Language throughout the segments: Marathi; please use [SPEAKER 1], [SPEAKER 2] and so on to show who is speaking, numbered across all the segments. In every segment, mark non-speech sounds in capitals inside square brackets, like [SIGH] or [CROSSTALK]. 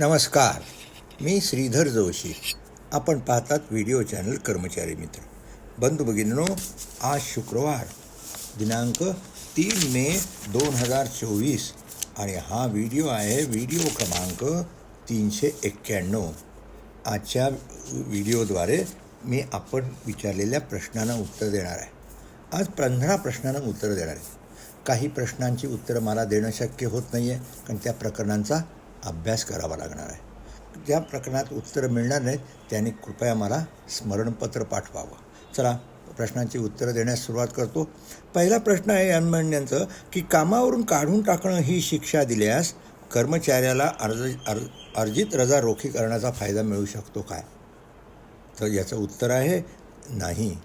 [SPEAKER 1] नमस्कार. मी श्रीधर जोशी. आपण पाहतात व्हिडिओ चॅनल कर्मचारी मित्र. बंधू भगिनीनो आज शुक्रवार दिनांक तीन मे दोन हजार चोवीस आणि हा व्हिडिओ आहे व्हिडिओ क्रमांक तीनशे एक्क्याण्णव. आजच्या व्हिडिओद्वारे मी आपण विचारलेल्या प्रश्नांना उत्तर देणार आहे. आज पंधरा प्रश्नांना उत्तर देणार आहे. काही प्रश्नांची उत्तरं मला देणं शक्य होत नाही आहे कारण त्या प्रकरणांचा अभ्यास करावा लागणार आहे. ज्या प्रकरणात उत्तरं मिळणार नाहीत त्यांनी कृपया मला स्मरणपत्र पाठवावं. चला प्रश्नांची उत्तरं देण्यास सुरुवात करतो. पहिला प्रश्न आहे यांचं की कामावरून काढून टाकणं ही शिक्षा दिल्यास कर्मचाऱ्याला अर्ज अर्ज अर्जित रजा रोखी करण्याचा फायदा मिळू शकतो काय? तर याचं उत्तर आहे नाही.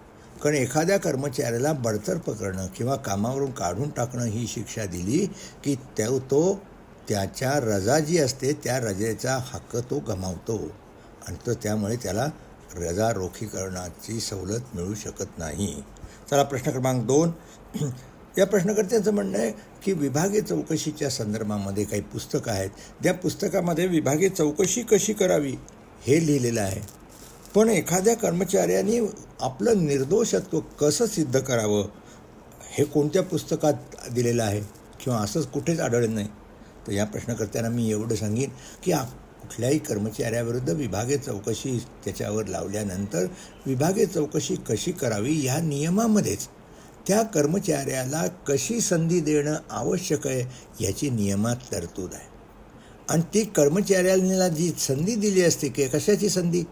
[SPEAKER 1] कारण एखाद्या कर्मचाऱ्याला बडतर्फ करणं किंवा कामावरून काढून टाकणं ही शिक्षा दिली की त्या तो त्याच्या रजा जी असते त्या रजेचा हक्क तो गमावतो. आणि तो त्यामुळे त्याला रजा रोखीकरणाची सवलत मिळू शकत नाही. चला प्रश्न क्रमांक दोन. [CLEARS THROAT] या प्रश्नकर्त्यांचं म्हणणं आहे की विभागीय चौकशीच्या संदर्भामध्ये काही पुस्तकं आहेत. त्या पुस्तकामध्ये विभागीय चौकशी कशी करावी हे लिहिलेलं आहे. पण एखाद्या कर्मचाऱ्याने आपलं निर्दोषत्व कसं सिद्ध करावं हे कोणत्या पुस्तकात दिलेलं आहे? किंवा असंच कुठेच आढळलं नाही. तर या प्रश्नकर्त्यांना मी एवढं सांगेन की आप कुठल्याही कर्मचाऱ्याविरुद्ध विभागीय चौकशी त्याच्यावर लावल्यानंतर विभागीय चौकशी कशी करावी या नियमामध्येच त्या कर्मचाऱ्याला कशी संधी देणं आवश्यक आहे याची नियमात तरतूद आहे. आणि ती कर्मचाऱ्याला जी संधी दिली असते की कशाची संधी?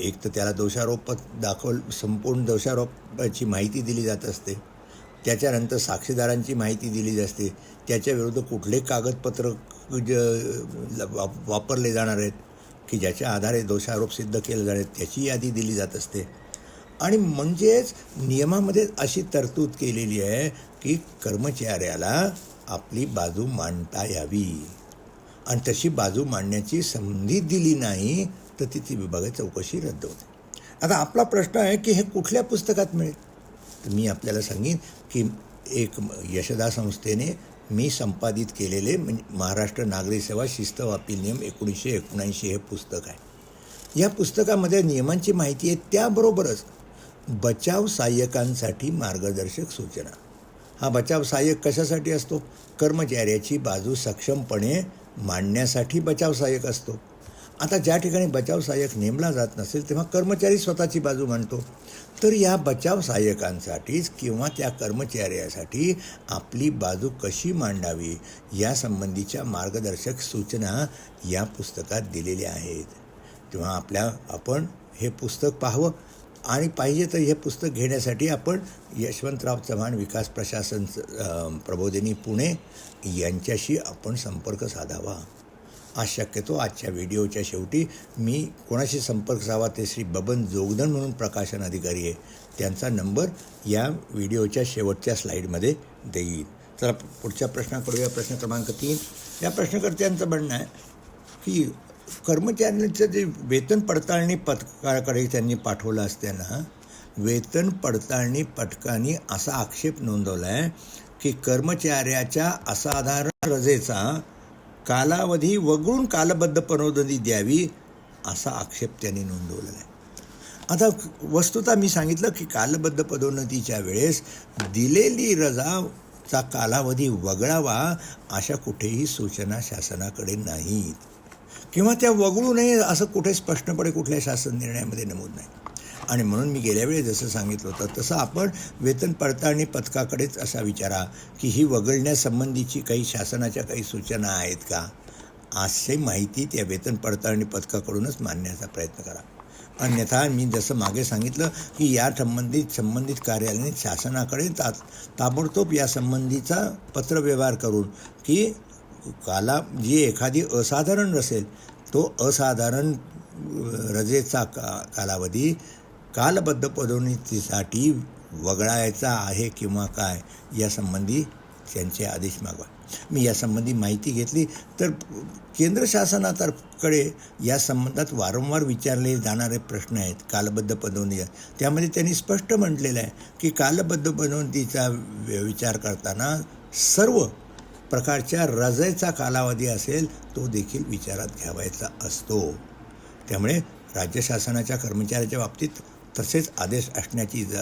[SPEAKER 1] एक तर त्याला दोषारोप दाखव संपूर्ण दोषारोपाची माहिती दिली जात असते. त्याच्यानंतर साक्षीदारांची माहिती दिली असते त्याच्याविरुद्ध कुठले कागदपत्र ज वापरले जाणार आहेत की ज्याच्या आधारे दोषारोप सिद्ध केले जाणार आहेत त्याची यादी दिली जात असते. आणि म्हणजेच नियमामध्ये अशी तरतूद केलेली आहे की कर्मचाऱ्याला आपली बाजू मांडता यावी. आणि तशी बाजू मांडण्याची संधी दिली नाही तर ती ती विभागाची चौकशी रद्द होते. आता आपला प्रश्न आहे की हे कुठल्या पुस्तकात मिळेल? तर मी आपल्याला सांगेन की एक यशदा संस्थेने मी संपादित केलेले म्हणजे महाराष्ट्र नागरी सेवा शिस्त व नियम एकोणीसशे एकोणऐंशी हे पुस्तक आहे. या पुस्तकामध्ये नियमांची माहिती आहे त्याबरोबरच बचाव सहाय्यकांसाठी मार्गदर्शक सूचना. हा बचाव सहाय्यक कशासाठी असतो? कर्मचाऱ्याची बाजू सक्षमपणे मांडण्यासाठी बचाव सहाय्यक असतो. आता ज्या ठिकाणी बचाव सहाय्यक नेमला जात नसेल तेव्हा कर्मचारी स्वतःची बाजू मांडतो. तर या बचाव सहाय्यकांसाठीच किंवा त्या कर्मचाऱ्यासाठी आपली बाजू कशी मांडावी यासंबंधीच्या मार्गदर्शक सूचना या पुस्तकात दिलेल्या आहेत. तेव्हा आपल्या आपण हे पुस्तक पाहावं आणि पाहिजे तर हे पुस्तक घेण्यासाठी आपण यशवंतराव चव्हाण विकास प्रशासन प्रबोधिनी पुणे यांच्याशी आपण संपर्क साधावा. आज शक्यतो आजच्या व्हिडिओच्या शेवटी मी कोणाशी संपर्क साधावा ते श्री बबन जोगदन म्हणून प्रकाशन अधिकारी आहे. त्यांचा नंबर या व्हिडिओच्या शेवटच्या स्लाईडमध्ये देईल चला पुढच्या प्रश्नाकडे या प्रश्न क्रमांक तीन. या प्रश्नकर्त्यांचं म्हणणं आहे की कर्मचाऱ्यांचं जे वेतन पडताळणी पथकाकडे त्यांनी पाठवलं असताना वेतन पडताळणी पथकाने असा आक्षेप नोंदवला आहे की कर्मचाऱ्याच्या असाधारण रजेचा कालावधी वगळून कालबद्ध पनोदनी द्यावी असा आक्षेप त्यांनी नोंदवलेला आहे. आता वस्तुता मी सांगितलं की कालबद्ध पदोन्नतीच्या वेळेस दिलेली रजाचा कालावधी वगळावा अशा कुठेही सूचना शासनाकडे नाहीत. किंवा त्या वगळू नये असं कुठे स्पष्टपणे कुठल्या शासन निर्णयामध्ये नमूद नाही. आणि म्हणून मी गेल्या वेळी जसं सांगितलं होतं तसं आपण वेतन पडताळणी पथकाकडेच असा विचारा की ही वगळण्यासंबंधीची काही शासनाच्या काही सूचना आहेत का? असे माहिती त्या वेतन पडताळणी पथकाकडूनच मानण्याचा प्रयत्न करा. अन्यथा मी जसं मागे सांगितलं की या संबंधित संबंधित कार्यालयाने शासनाकडे ता ताबडतोब या संबंधीचा पत्रव्यवहार करून की काला जी एखादी असाधारण असेल तो असाधारण रजेचा का कालावधी कालबद्ध पदोन्नतीसाठी वगळायचा आहे किंवा काय यासंबंधी त्यांचे आदेश मागवा. मी यासंबंधी माहिती घेतली तर केंद्र शासनातर्फकडे या संबंधात वारंवार विचारले जाणारे प्रश्न आहेत कालबद्ध पदोन्नती त्यामध्ये त्यांनी स्पष्ट म्हटलेलं आहे की कालबद्ध पदोन्नतीचा विचार करताना सर्व प्रकारच्या रजेचा कालावधी असेल तो देखील विचारात घ्यावायचा असतो. त्यामुळे राज्य शासनाच्या कर्मचाऱ्याच्या बाबतीत तसेच आदेश असण्याची ज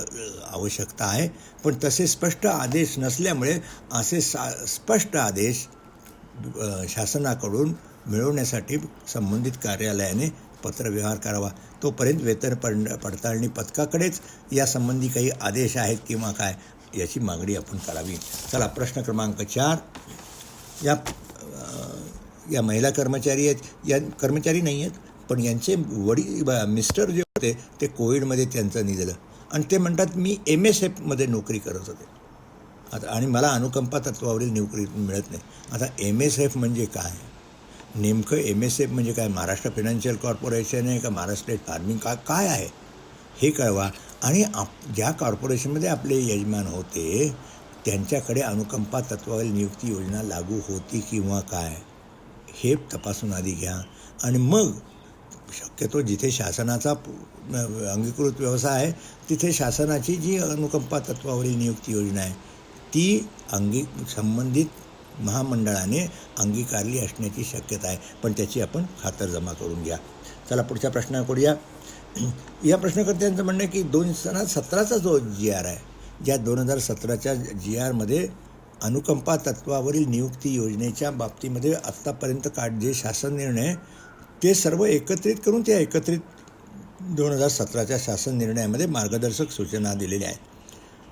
[SPEAKER 1] आवश्यकता आहे. पण तसे स्पष्ट आदेश नसल्यामुळे असे सा स्पष्ट आदेश शासनाकडून मिळवण्यासाठी संबंधित कार्यालयाने पत्रव्यवहार करावा. तोपर्यंत वेतन पड पडताळणी पथकाकडेच यासंबंधी काही आदेश आहेत किंवा काय याची मागणी आपण करावी. चला प्रश्न क्रमांक चार. या या महिला कर्मचारी आहेत. या कर्मचारी नाही आहेत पण यांचे वडील मिस्टर जे होते ते कोविडमध्ये त्यांचं निघालं. आणि ते म्हणतात मी एम एस एफमध्ये नोकरी करत होते. आता आणि मला अनुकंपा तत्वावरील नोकरी मिळत नाही. आता एम एस एफ म्हणजे काय? नेमकं एम एस एफ म्हणजे काय? महाराष्ट्र फायनान्शियल कॉर्पोरेशन आहे का? महाराष्ट्र स्टेट फार्मिंग का काय आहे? हे कळवा. आणि आप ज्या कॉर्पोरेशनमध्ये आपले यजमान होते त्यांच्याकडे अनुकंपा तत्वावरील नियुक्ती योजना लागू होती किंवा काय? हे तपासून आधी घ्या. आणि मग शक्यतो जिथे शासनाचा अंगीकृत व्यवसाय आहे तिथे शासनाची जी अनुकंपा तत्वावरील नियुक्ती योजना आहे ती अंगी संबंधित महामंडळाने अंगीकारली असण्याची शक्यता आहे. पण त्याची आपण खातरजमा करून घ्या. चला पुढच्या प्रश्नाकडे या या प्रश्नकर्त्यांचं म्हणणं आहे की दोन हजार सतराचा जो जी आर आहे ज्या दोन हजार सतराच्या जी आरमध्ये अनुकंपा तत्वावरील नियुक्ती योजनेच्या बाबतीमध्ये आत्तापर्यंत काढ जे शासन निर्णय ते सर्व एकत्रित करून त्या एकत्रित दोन हजार सतराच्या शासन निर्णयामध्ये मार्गदर्शक सूचना दिलेल्या आहेत.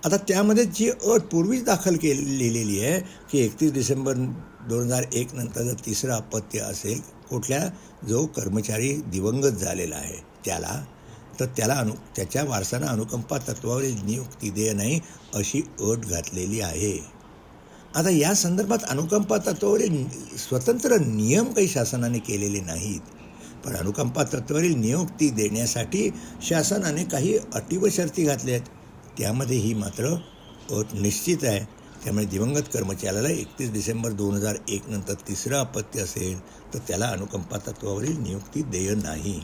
[SPEAKER 1] आता त्यामध्ये जी अट पूर्वीच दाखल के लिहिलेली आहे की एकतीस डिसेंबर दोन हजार एकनंतर जर तिसरं अपत्य असेल कुठल्या जो कर्मचारी दिवंगत झालेला आहे त्याला तर त्याला अनु त्याच्या वारसानं अनुकंपा तत्वावरील नियुक्ती देय नाही अशी अट घातलेली आहे. आता या संदर्भात अनुकंपा तत्वावरील स्वतंत्र नियम काही शासनाने केलेले नाहीत. पण अनुकंपा तत्वावरील नियुक्ती देण्यासाठी शासनाने काही अटी व शर्ती घातल्या आहेत. त्यामध्ये ही मात्र अट निश्चित आहे. त्यामुळे दिवंगत कर्मचाऱ्याला एकतीस डिसेंबर दोन हजार एक नंतर तिसरं अपत्य असेल तर त्याला अनुकंपा तत्वावरील नियुक्ती देय नाही.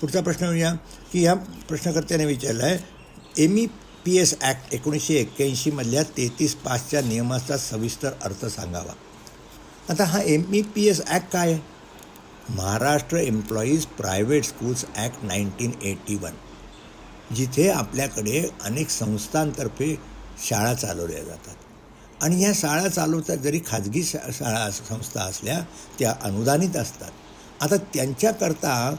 [SPEAKER 1] पुढचा प्रश्न येऊया की या प्रश्नकर्त्याने विचारला आहे M E P S act एकोणीसशे एक्क्याऐंशीमधल्या तेहतीस पाचच्या नियमाचा सविस्तर अर्थ सांगावा. आता हा M E P S act काय आहे? Maharashtra employees private schools act nineteen eighty one जिथे आपल्याकडे अनेक संस्थांतर्फे शाळा चालवल्या जातात. आणि ह्या शाळा चालवतात जरी खाजगी शा शाळा संस्था असल्या त्या अनुदानित असतात. आता त्यांच्याकरता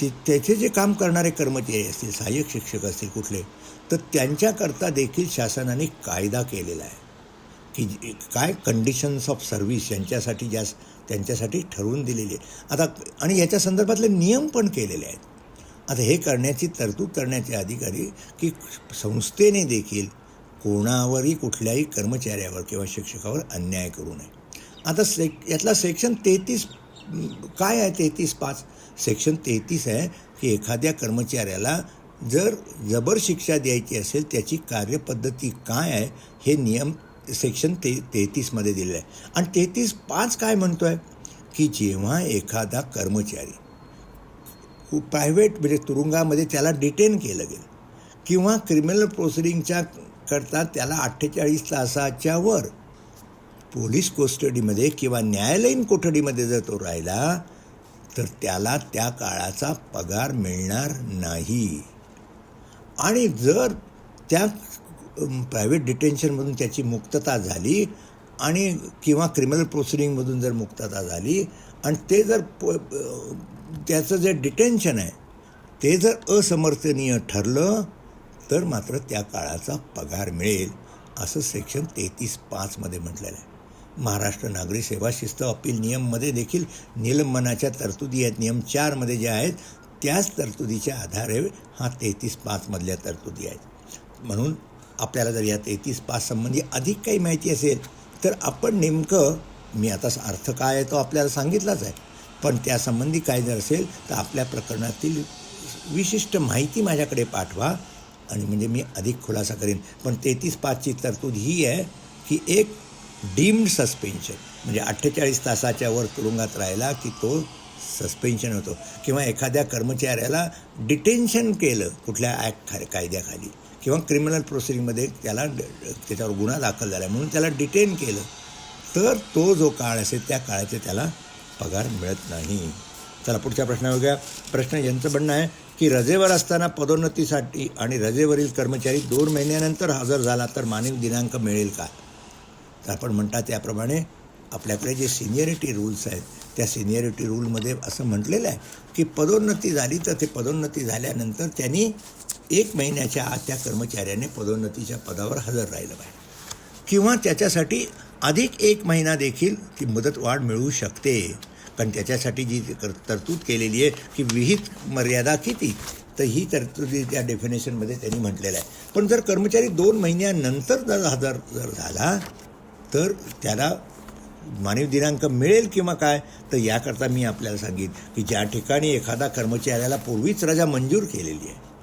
[SPEAKER 1] ते त्याचे जे काम करणारे कर्मचारी असतील सहाय्यक शिक्षक असतील कुठले तर त्यांच्याकरता देखील शासनाने कायदा केलेला आहे. की काय कंडिशन्स ऑफ सर्व्हिस यांच्यासाठी ज्या त्यांच्यासाठी ठरवून दिलेली आहे आता आणि याच्या संदर्भातले नियम पण केलेले आहेत. आता हे करण्याची तरतूद करण्याचे अधिकारी की संस्थेने देखील कोणावरही कुठल्याही कर्मचाऱ्यावर किंवा शिक्षकावर अन्याय करू नये. आता सेक यातला सेक्शन तेहतीस काय आहे तेहतीस पाच? सेक्शन तेहतीस आहे की एखाद्या कर्मचाऱ्याला जर जबर शिक्षा द्यायची असेल त्याची कार्यपद्धती काय आहे हे नियम सेक्शन ते तेहतीसमध्ये दिलेलं आहे. आणि तेहतीस पाच काय म्हणतो आहे की जेव्हा एखादा कर्मचारी प्रायव्हेट म्हणजे तुरुंगामध्ये त्याला डिटेन केलं गेलं किंवा क्रिमिनल प्रोसिडिंगच्या करता त्याला अठ्ठेचाळीस तासाच्या वर पोलीस कोस्टडीमध्ये किंवा न्यायालयीन कोठडीमध्ये जर तो राहिला तर त्याला त्या काळाचा पगार मिळणार नाही. आणि जर त्या प्रायव्हेट डिटेन्शनमधून त्याची मुक्तता झाली आणि किंवा क्रिमिनल प्रोसिडिंगमधून जर मुक्तता झाली आणि ते जर प- त्याचं जे डिटेन्शन आहे ते जर असमर्थनीय ठरलं तर मात्र त्या काळाचा पगार मिळेल असं सेक्शन तेहतीस पाचमध्ये म्हटलेलं आहे. महाराष्ट्र नागरी सेवा शिस्त अपील नियममध्ये देखील निलंबनाच्या तरतुदी आहेत. नियम चारमध्ये ज्या आहेत त्याच तरतुदीच्या आधारे हा तेहतीस पाचमधल्या तरतुदी आहेत. म्हणून आपल्याला जर या तेहतीस पाच संबंधी अधिक काही माहिती असेल तर आपण नेमकं मी आता अर्थ काय आहे तो आपल्याला सांगितलाच आहे. पण त्यासंबंधी काय जर असेल तर आपल्या प्रकरणातील विशिष्ट माहिती माझ्याकडे पाठवा आणि म्हणजे मी अधिक खुलासा करेन. पण तेहतीस पाचची तरतूद ही आहे की एक डीम्ड सस्पेन्शन म्हणजे अठ्ठेचाळीस तासाच्या वर तुरुंगात राहिला की तो सस्पेन्शन होतो. किंवा एखाद्या कर्मचाऱ्याला डिटेन्शन केलं कुठल्या ॲक्ट खा कायद्याखाली. किंवा क्रिमिनल प्रोसिडिंगमध्ये त्याला ड- त्याच्यावर गुन्हा दाखल झाला. म्हणून त्याला डिटेन केलं. तर तो जो काळ असेल त्या काळाचे त्याला पगार मिळत नाही. चला पुढच्या प्रश्नावर घ्या प्रश्न यांचं म्हणणं आहे की रजेवर असताना पदोन्नतीसाठी आणि रजेवरील कर्मचारी दोन महिन्यानंतर हजर झाला तर मानवी दिनांक मिळेल का? तर आपण म्हणतात त्याप्रमाणे आपल्याकडे जे सिनियरिटी रूल्स आहेत त्या सिनियरिटी रूलमध्ये असं म्हटलेलं आहे की पदोन्नती झाली तर ते पदोन्नती झाल्यानंतर त्यांनी एक महिन्याच्या आत त्या कर्मचाऱ्याने पदोन्नतीच्या पदावर हजर राहिलं पाहिजे किंवा त्याच्यासाठी अधिक एक महिना देखील ती मुदतवाढ मिळू शकते. कारण त्याच्यासाठी जी कर- तरतूद केलेली आहे की विहित मर्यादा किती तर ही तरतुदी त्या डेफिनेशनमध्ये त्यांनी म्हटलेलं आहे. पण जर कर्मचारी दोन महिन्यानंतर जर हजर जर झाला तर त्याला मानवी दिनांक मिळेल किंवा काय? तर याकरता मी आपल्याला सांगेन की ज्या ठिकाणी एखादा कर्मचाऱ्याला पूर्वीच रजा मंजूर केलेली आहे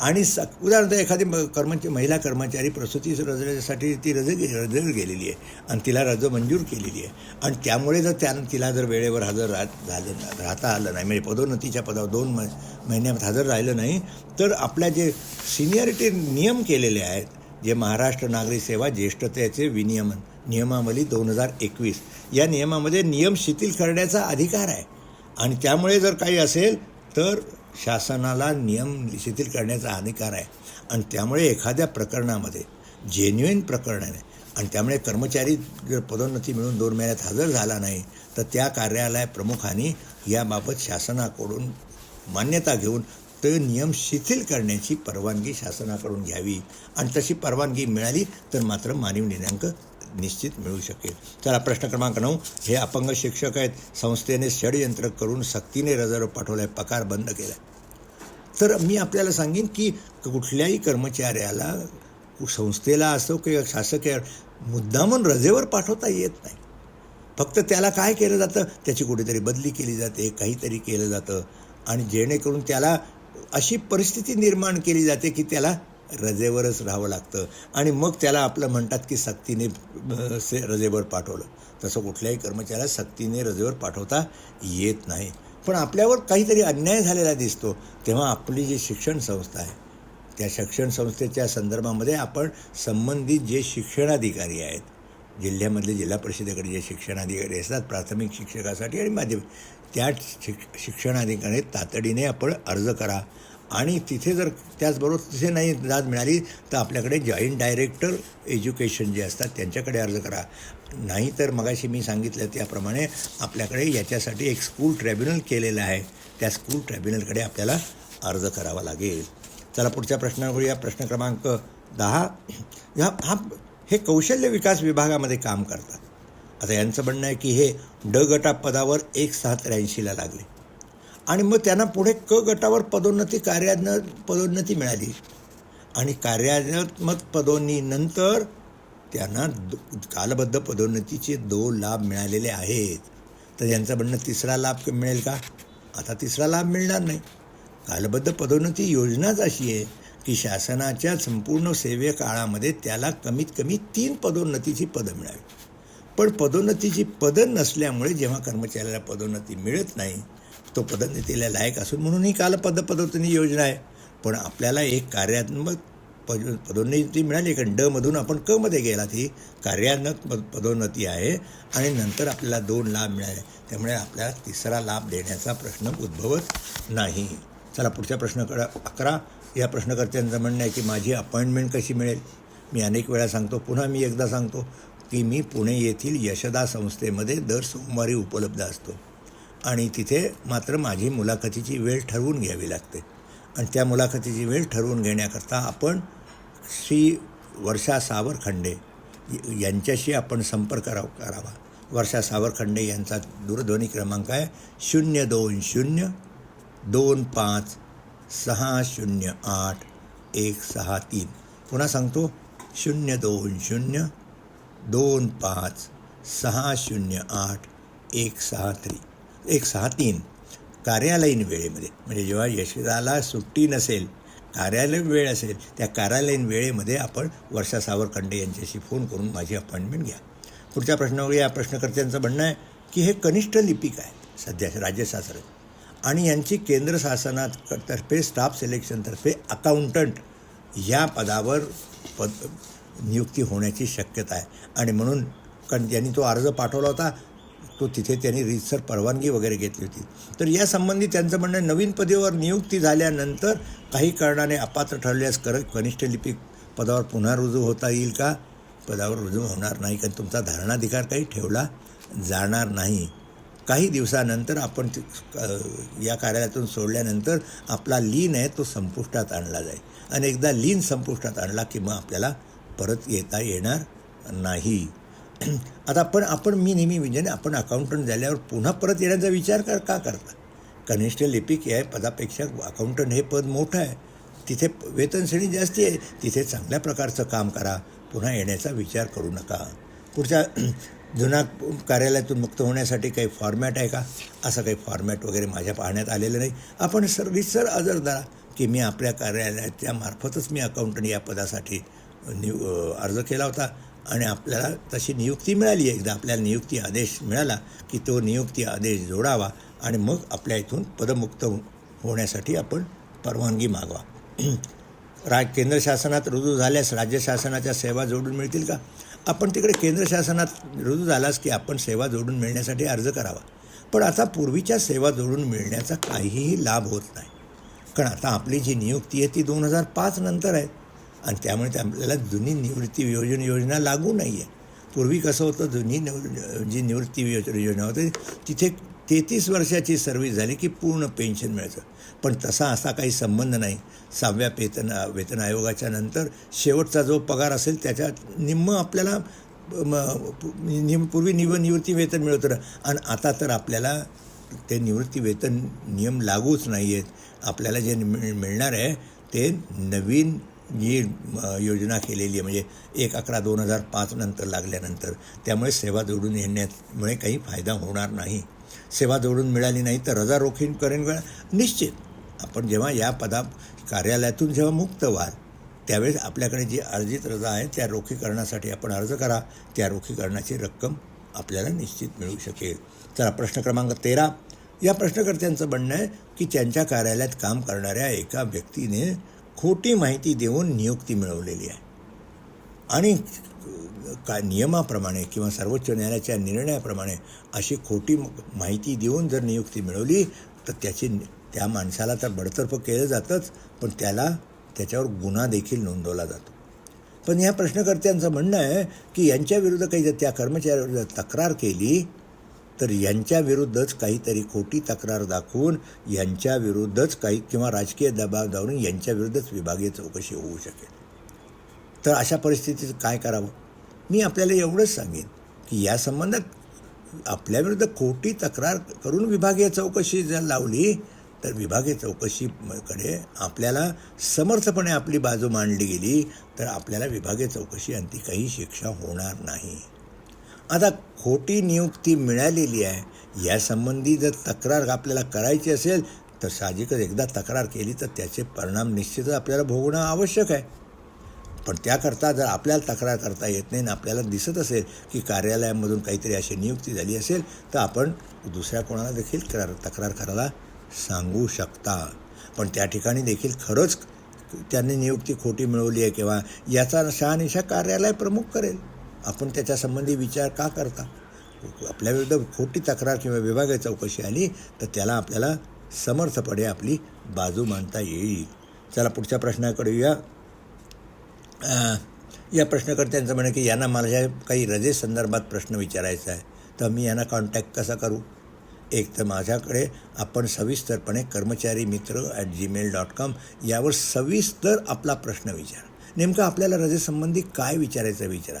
[SPEAKER 1] आणि स उदाहरणार्थ एखादी म- कर्मचारी महिला कर्मचारी प्रसूती रजेसाठी ती रजे रजेवर गेलेली आहे आणि तिला रज मंजूर केलेली आहे. आणि त्यामुळे जर त्यानं तिला जर वेळेवर हजर राहत झालं राहता आलं नाही म्हणजे पदोन्नतीच्या पदावर दोन म महिन्यात हजर राहिलं नाही तर आपल्या जे सिनियरिटी नियम केलेले आहेत जे महाराष्ट्र नागरी सेवा ज्येष्ठतेचे विनियमन नियमावली दोन हजार एकवीस या नियमामध्ये नियम शिथिल करण्याचा अधिकार आहे. आणि त्यामुळे जर काही असेल तर शासनाला नियम शिथिल करण्याचा अधिकार आहे. आणि त्यामुळे एखाद्या प्रकरणामध्ये जेन्युइन प्रकरण आहे आणि त्यामुळे कर्मचारी जर पदोन्नती मिळून दोन महिन्यात हजर झाला नाही तर त्या कार्यालय प्रमुखांनी याबाबत शासनाकडून मान्यता घेऊन तो नियम शिथिल करण्याची परवानगी शासनाकडून घ्यावी. आणि तशी परवानगी मिळाली तर मात्र मानवी दिनांक निश्चित मिळू शकेल. चला प्रश्न क्रमांक नऊ. हे अपंग शिक्षक आहेत. संस्थेने षडयंत्र करून सक्तीने रजावर पाठवलाय. पगार बंद केला तर मी आपल्याला सांगेन की कुठल्याही कर्मचाऱ्याला संस्थेला असो किंवा शासकीय मुद्दामून रजेवर पाठवता येत नाही. फक्त त्याला काय केलं जातं? त्याची कुठेतरी बदली केली जाते काहीतरी केलं जातं. आणि जेणेकरून त्याला अशी परिस्थिती निर्माण केली जाते की त्याला रजेवरच राहावं लागतं. आणि मग त्याला आपलं म्हणतात की सक्तीने से रजेवर पाठवलं. तसं कुठल्याही कर्मचाऱ्याला सक्तीने रजेवर पाठवता येत नाही. पण आपल्यावर काहीतरी अन्याय झालेला दिसतो. तेव्हा आपली जी शिक्षण संस्था आहे त्या शिक्षण संस्थेच्या संदर्भामध्ये आपण संबंधित जे शिक्षणाधिकारी आहेत जिल्ह्यामधले जिल्हा परिषदेकडे जे शिक्षणाधिकारी असतात प्राथमिक शिक्षकासाठी आणि माध्यमिक त्या शिक शिक्षणाधिकारी तातडीने आपण अर्ज करा. आणि तिथे जर त्याचबरोबर तिथे नाही दाद मिळाली तर आपल्याकडे जॉईंट डायरेक्टर एज्युकेशन जे असतात त्यांच्याकडे अर्ज करा. नाही तर मगाशी मी सांगितलं त्याप्रमाणे आपल्याकडे याच्यासाठी एक स्कूल ट्रॅब्युनल केलेलं आहे. त्या स्कूल ट्रॅब्युनलकडे आपल्याला अर्ज करावा लागेल. चला पुढच्या प्रश्नावर या प्रश्न क्रमांक दहा. ह्या हा हे कौशल्य विकास विभागामध्ये काम करतात. आता यांचं म्हणणं आहे की हे ड गटा पदावर एक सहा त्र्याऐंशीला लागले. आणि मग त्यांना पुढे क गटावर पदोन्नती कार्यानं पदोन्नती मिळाली. आणि कार्यात्मक पदोन्नीनंतर त्यांना कालबद्ध पदोन्नतीचे दोन लाभ मिळालेले आहेत. तर यांचं म्हणणं तिसरा लाभ मिळेल का? आता तिसरा लाभ मिळणार नाही. कालबद्ध पदोन्नती योजनाच अशी आहे की शासनाच्या संपूर्ण सेवे काळामध्ये त्याला कमीत कमी तीन पदोन्नतीची पदं मिळावी पण पदोन्नतीची पदं नसल्यामुळे जेव्हा कर्मचाऱ्याला पदोन्नती मिळत नाही तो पदोन्नतीला लायक असून म्हणून ही काल पदोन्नती योजना आहे. पण आपल्याला एक कार्यात्मक पद पदोन्नती मिळाली कारण ड मधून आपण क मध्ये गेला ती कार्यात्मक पद पदोन्नती आहे आणि नंतर आपल्याला दोन लाभ मिळाले. त्यामुळे आपल्याला तिसरा लाभ देण्याचा प्रश्न उद्भवत नाही. चला पुढच्या प्रश्नाकडे अकरा. या प्रश्नकर्त्यांचं म्हणणं आहे की माझी अपॉइंटमेंट कशी मिळेल? मी अनेक वेळा सांगतो पुन्हा मी एकदा सांगतो की मी पुणे येथील यशदा संस्थेमध्ये दर सोमवारी उपलब्ध असतो. आणि तिथे मात्र माझी मुलाखतीची वेळ ठरवून घ्यावी लागते. आणि त्या मुलाखतीची वेळ ठरवून घेण्याकरता आपण श्री वर्षा सावरखंडे यांच्याशी आपण संपर्क करा करावा. वर्षा सावरखंडे यांचा दूरध्वनी क्रमांक आहे शून्य दोन शून्य दोन पाच सहा शून्य आठ एक सहा तीन. पुन्हा सांगतो शून्य दोन शून्य दोन पाच सहा शून्य आठ एक सहा त्री एक सहा तीन. कार्यालयीन वेळेमध्ये. म्हणजे जेव्हा यशदाला सुट्टी नसेल कार्यालयीन वेळ असेल त्या कार्यालयीन वेळेमध्ये आपण वर्षा सावरखंडे यांच्याशी फोन करून माझी अपॉइंटमेंट घ्या. पुढच्या प्रश्नावर या प्रश्नकर्त्यांचं म्हणणं आहे की हे कनिष्ठ लिपिक आहेत सध्या राज्य आणि यांची केंद्र शासनात तर्फे स्टाफ सिलेक्शनतर्फे अकाउंटंट या पदावर पद नियुक्ती होण्याची शक्यता आहे. आणि म्हणून कारण ज्यांनी तो अर्ज पाठवला होता तो तिथे त्यांनी रीतसर परवानगी वगैरे घेतली होती. तर यासंबंधी त्यांचं म्हणणं नवीन पदेवर नियुक्ती झाल्यानंतर काही कारणाने अपात्र ठरल्यास कर कनिष्ठ लिपिक पदावर पुन्हा रुजू होता येईल का? पदावर रुजू होणार नाही कारण तुमचा धारणाधिकार काही ठेवला जाणार नाही. काही दिवसानंतर आपण या कार्यालयातून सोडल्यानंतर आपला लीन आहे तो संपुष्टात आणला जाईल. आणि एकदा लीन संपुष्टात आणला की मग आपल्याला परत येता येणार नाही. [CLEARS THROAT] आता पण आपण मी नेहमी म्हणजे आपण अकाउंटंट झाल्यावर पुन्हा परत येण्याचा विचार कर का करता? कनिष्ठ लिपिक या पदापेक्षा अकाउंटंट हे पद मोठं आहे. तिथे वेतनश्रेणी जास्ती आहे. तिथे चांगल्या प्रकारचं काम करा. पुन्हा येण्याचा विचार करू नका. पुढच्या [CLEARS THROAT] जुना कार्यालयातून मुक्त होण्यासाठी काही फॉर्मॅट आहे का? असं काही फॉर्मॅट वगैरे माझ्या पाहण्यात आलेलं नाही. आपण सर रिसर धरा की मी आपल्या कार्यालयाच्या मार्फतच मी अकाउंटंट या पदासाठी निव अर्ज केला होता. आणि आपल्याला तशी नियुक्ती मिळाली. एकदा आपल्याला नियुक्ती आदेश मिळाला की तो नियुक्ती आदेश जोडावा आणि मग आपल्या इथून पदमुक्त हो-, होण्यासाठी आपण परवानगी मागवा. [CLEARS THROAT] रा केंद्र शासनात रुजू झाल्यास राज्य शासनाच्या सेवा जोडून मिळतील का? आपण तिकडे केंद्र शासनात रुजू झालास की आपण सेवा जोडून मिळण्यासाठी अर्ज करावा. पण आता पूर्वीच्या सेवा जोडून मिळण्याचा काहीही लाभ होत नाही. कारण आता आपली जी नियुक्ती आहे ती दोन हजार पाच नंतर आहे. आणि त्यामुळे आपल्याला जुनी निवृत्ती योजना योजना लागू नाही आहे पूर्वी कसं होतं जुनी निव जी निवृत्ती योजना होती तिथे तेहतीस वर्षाची सर्व्हिस झाली की पूर्ण पेन्शन मिळतं. पण तसा असा काही संबंध नाही. सहाव्या वेतन वेतन आयोगाच्या नंतर शेवटचा जो पगार असेल त्याच्यात निम्म आपल्याला निम पूर्वी निव निवृत्ती वेतन मिळत होतं. आणि आता तर आपल्याला ते निवृत्ती वेतन नियम लागूच नाही आहेत आपल्याला जे मिळणार आहे ते नवीन जी योजना केलेली आहे. म्हणजे एक अकरा दोन हजार पाच नंतर लागल्यानंतर. त्यामुळे सेवा जोडून येण्यामुळे काही फायदा होणार नाही. सेवा जोडून मिळाली नाही तर रजा रोखीन करेन निश्चित. आपण जेव्हा या पदा कार्यालयातून जेव्हा मुक्त व्हाल त्यावेळेस आपल्याकडे जी अर्जित रजा आहे त्या रोखीकरणासाठी आपण अर्ज करा. त्या रोखीकरणाची रक्कम आपल्याला निश्चित मिळू शकेल. चला प्रश्न क्रमांक तेरा. या प्रश्नकर्त्यांचं म्हणणं आहे की त्यांच्या कार्यालयात काम करणाऱ्या एका व्यक्तीने खोटी माहिती देऊन नियुक्ती मिळवलेली आहे. आणि का नियमाप्रमाणे किंवा सर्वोच्च न्यायालयाच्या निर्णयाप्रमाणे अशी खोटी माहिती देऊन जर नियुक्ती मिळवली तर त्याची त्या माणसाला तर बडतर्फ केलं जातंच पण त्याला त्याच्यावर गुन्हा देखील नोंदवला जातो. पण या प्रश्नकर्त्यांचं म्हणणं आहे की यांच्याविरुद्ध काही जर त्या कर्मचाऱ्याविरुद्ध तक्रार केली तर यांच्याविरुद्धच काहीतरी खोटी तक्रार दाखवून यांच्याविरुद्धच काही किंवा राजकीय दबाव दावून यांच्याविरुद्धच विभागीय चौकशी होऊ शकेल. तर अशा परिस्थितीत काय करावं? मी आपल्याला एवढंच सांगेन की या संबंधात आपल्याविरुद्ध खोटी तक्रार करून विभागीय चौकशी जर लावली तर विभागीय चौकशीकडे आपल्याला समर्थपणे आपली बाजू मांडली गेली तर आपल्याला विभागीय चौकशी अंती काही शिक्षा होणार नाही. आता खोटी नियुक्ती मिळालेली आहे यासंबंधी जर तक्रार आपल्याला करायची असेल तर साहजिकच एकदा तक्रार केली तर त्याचे परिणाम निश्चितच आपल्याला भोगणं आवश्यक आहे. पण त्याकरता जर आपल्याला तक्रार करता येत नाही आणि आपल्याला दिसत असेल की कार्यालयामधून काहीतरी अशी नियुक्ती झाली असेल तर आपण दुसऱ्या कोणाला देखील तक्रार तक्रार करायला सांगू शकता. पण त्या ठिकाणी देखील खरंच त्यांनी नियुक्ती खोटी मिळवली आहे किंवा याचा शहानिशा कार्यालय प्रमुख करेल. आपण त्याच्यासंबंधी विचार का करता? आपल्याविरुद्ध खोटी तक्रार किंवा विभागीय चौकशी आली तर त्याला आपल्याला समर्थपणे आपली बाजू मांडता येईल. चला पुढच्या प्रश्नाकडे येऊया. या प्रश्नकर्त्यांचं म्हणे की यांना माझ्या काही रजेसंदर्भात प्रश्न विचारायचा आहे. तर मी यांना कॉन्टॅक्ट कसा करू? एक तर माझ्याकडे आपण सविस्तरपणे कर्मचारी मित्र ॲट जीमेल डॉट कॉम यावर सविस्तर आपला प्रश्न विचारा. नेमकं आपल्याला रजेसंबंधी काय विचारायचं विचारा.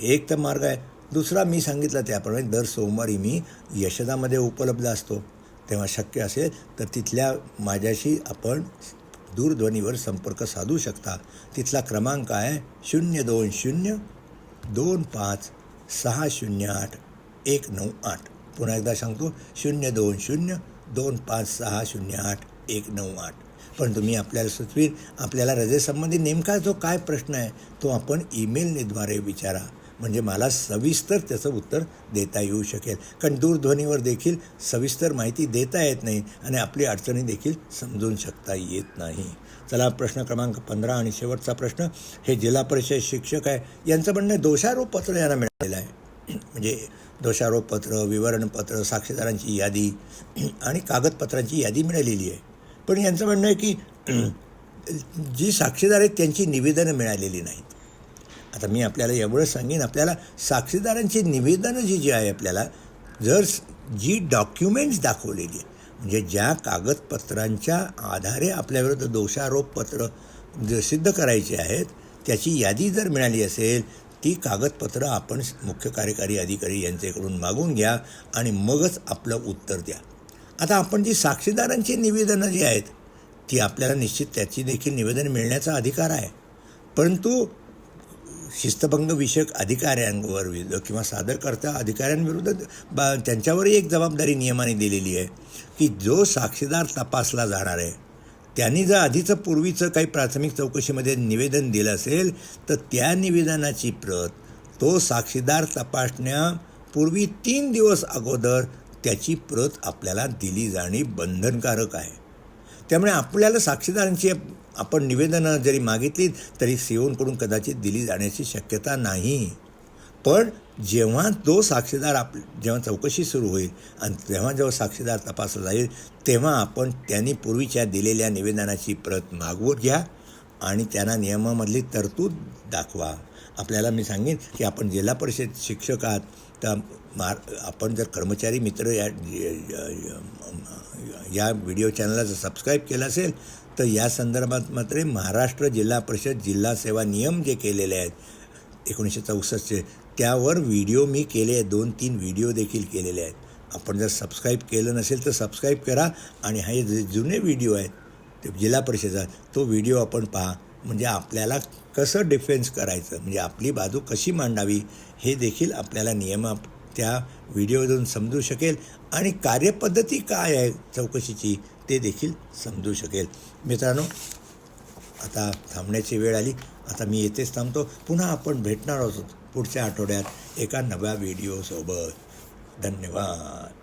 [SPEAKER 1] एक तर मार्ग आहे. दुसरा मी सांगितला त्याप्रमाणे दर सोमवारी मी यशदामध्ये उपलब्ध असतो. तेव्हा शक्य असेल तर तिथल्या माझ्याशी आपण दूरध्वनीवर संपर्क साधू शकता. तिथला क्रमांक आहे शून्य दोन शून्य दोन पाच सहा शून्य आठ एक नऊ आठ. पुन्हा एकदा सांगतो शून्य दोन शून्य दोन पाच सहा शून्य आठ एक नऊ आठ. पण तुम्ही आपल्याला सुचवीन आपल्याला रजेसंबंधी नेमका जो काय प्रश्न आहे तो आपण ईमेलनेद्वारे विचारा. म्हणजे मला सविस्तर त्याचं उत्तर देता येऊ शकेल. कारण दूरध्वनीवर देखील सविस्तर माहिती देता येत नाही आणि आपली अडचणी देखील समजून शकता येत नाही. चला प्रश्न क्रमांक पंधरा आणि शेवटचा प्रश्न. हे जिल्हा परिषद शिक्षक आहे. यांचं म्हणणं दोषारोप पत्र यांना मिळालेलं आहे. म्हणजे दोषारोपपत्र विवरणपत्र साक्षीदारांची यादी आणि कागदपत्रांची यादी मिळालेली आहे. पण यांचं म्हणणं आहे की [CLEARS THROAT] जी साक्षीदार आहेत त्यांची निवेदनं मिळालेली नाहीत. आता मी आपल्याला एवढं सांगेन आपल्याला साक्षीदारांची निवेदनं जी जी आहे आपल्याला जर जी डॉक्युमेंट्स दाखवलेली आहे म्हणजे ज्या कागदपत्रांच्या आधारे आपल्याविरुद्ध दोषारोपपत्र ज सिद्ध करायचे आहेत त्याची यादी जर मिळाली असेल ती कागदपत्रं आपण मुख्य कार्यकारी अधिकारी यांच्याकडून मागून घ्या आणि मगच आपलं उत्तर द्या. आता आपण जी साक्षीदारांची निवेदनं जी आहेत ती आपल्याला निश्चित त्याची देखील निवेदन मिळण्याचा अधिकार आहे. परंतु शिस्तभंग विषयक अधिकाऱ्यांवर विरुद्ध किंवा सादरकर्ता अधिकाऱ्यांविरुद्ध बा त्यांच्यावरही एक जबाबदारी नियमाने दिलेली आहे की जो साक्षीदार तपासला जाणार आहे त्यांनी जर आधीचं पूर्वीचं काही प्राथमिक चौकशीमध्ये निवेदन दिलं असेल तर त्या निवेदनाची प्रत तो साक्षीदार तपासण्यापूर्वी तीन दिवस अगोदर त्याची प्रत आपल्याला दिली जाणे बंधनकारक आहे. त्यामुळे आपल्याला साक्षीदारांची आपण निवेदनं जरी मागितली तरी सीओंकडून कदाचित दिली जाण्याची शक्यता नाही. पण जेव्हा तो साक्षीदार आप जेव्हा चौकशी सुरू होईल आणि तेव्हा जेव्हा साक्षीदार तपासला जाईल तेव्हा आपण त्यांनी पूर्वीच्या दिलेल्या निवेदनाची प्रत मागवून घ्या आणि त्यांना नियमामधली तरतूद दाखवा. आपल्याला मी सांगेन की आपण जिल्हा परिषद शिक्षक आहात तर मार आपण जर कर्मचारी मित्र या या व्हिडिओ चॅनलला जर सबस्क्राईब केलं असेल तर या संदर्भात मात्र महाराष्ट्र जिल्हा परिषद जिल्हा सेवा नियम जे केलेले आहेत एकोणीसशे चौसष्टचे त्यावर व्हिडिओ मी केले आहेत दोन तीन व्हिडिओ देखील केलेले आहेत. आपण जर सबस्क्राईब केलं नसेल तर सबस्क्राईब करा आणि हे जे जुने व्हिडिओ आहेत ते जिल्हा परिषदेचा तो व्हिडिओ आपण पहा. म्हणजे आपल्याला कसं डिफेन्स करायचं? म्हणजे आपली बाजू कशी मांडावी? हे देखील आपल्याला नियमा त्या व्हिडिओमधून समजू शकेल. आणि कार्यपद्धती काय आहे चौकशीची ते देखील समजू शकेल. मित्रांनो आता थांबण्याची वेळ आली. आता मी येथेच थांबतो. पुन्हा आपण भेटणार आहोत पुढच्या आठवड्यात एका नव्या व्हिडिओसोबत. धन्यवाद.